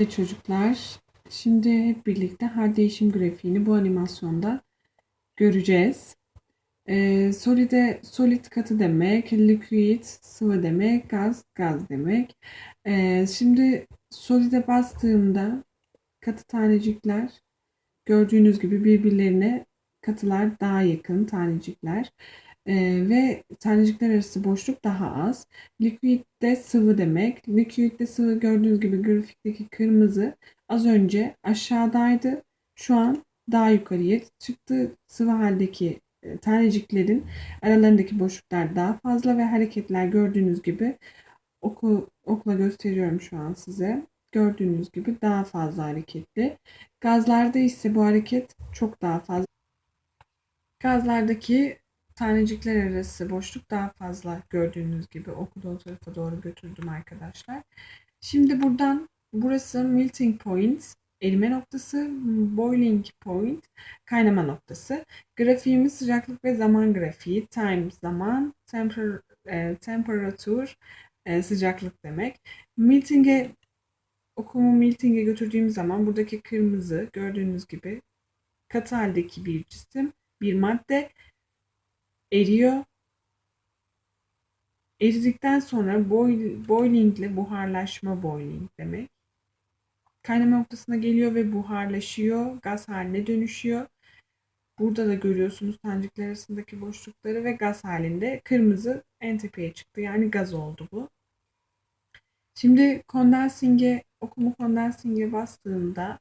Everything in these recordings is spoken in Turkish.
Evet çocuklar, şimdi hep birlikte hal değişim grafiğini bu animasyonda göreceğiz. Ee, solide, solid katı demek, liquid sıvı demek, gaz gaz demek. Ee, şimdi solide bastığımda katı tanecikler gördüğünüz gibi birbirlerine katılar daha yakın tanecikler. Ee, ve tanecikler arası boşluk daha az. Liquid de sıvı demek. Liquid de sıvı gördüğünüz gibi grafikteki kırmızı az önce aşağıdaydı. Şu an daha yukarıya çıktı. Sıvı haldeki e, taneciklerin aralarındaki boşluklar daha fazla ve hareketler gördüğünüz gibi oku, okla gösteriyorum şu an size. Gördüğünüz gibi daha fazla hareketli. Gazlarda ise bu hareket çok daha fazla. Gazlardaki tanecikler arası boşluk daha fazla gördüğünüz gibi okudu o tarafa doğru götürdüm arkadaşlar. Şimdi buradan burası melting point erime noktası, boiling point kaynama noktası. Grafiğimiz sıcaklık ve zaman grafiği. Time zaman, temper, e, temperatur e, sıcaklık demek. Melting'e okumu melting'e götürdüğüm zaman buradaki kırmızı gördüğünüz gibi katı haldeki bir cisim, bir madde eriyor. Eridikten sonra boil, boiling ile buharlaşma boiling demek. Kaynama noktasına geliyor ve buharlaşıyor, gaz haline dönüşüyor. Burada da görüyorsunuz tanecikler arasındaki boşlukları ve gaz halinde kırmızı en tepeye çıktı. Yani gaz oldu bu. Şimdi kondensing'e, okumu kondensing'e bastığımda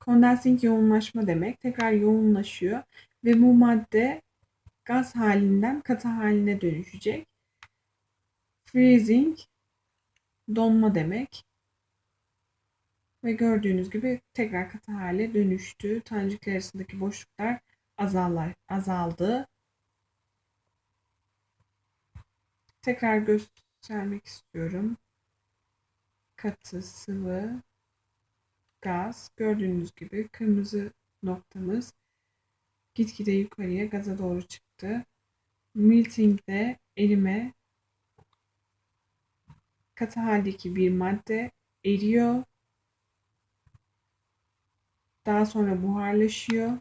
kondensing yoğunlaşma demek. Tekrar yoğunlaşıyor ve bu madde gaz halinden katı haline dönüşecek. Freezing donma demek. Ve gördüğünüz gibi tekrar katı hale dönüştü. Tanecikler arasındaki boşluklar azallar, azaldı. Tekrar göstermek istiyorum. Katı, sıvı, gaz. Gördüğünüz gibi kırmızı noktamız gitgide yukarıya gaza doğru çıktı. Melting'de erime katı haldeki bir madde eriyor. Daha sonra buharlaşıyor.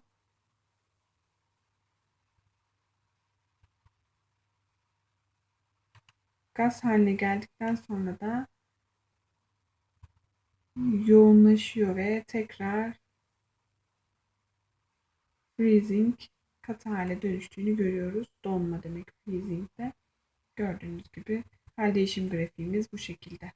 Gaz haline geldikten sonra da yoğunlaşıyor ve tekrar freezing katı hale dönüştüğünü görüyoruz. Donma demek freezing'de. Gördüğünüz gibi hal değişim grafiğimiz bu şekilde.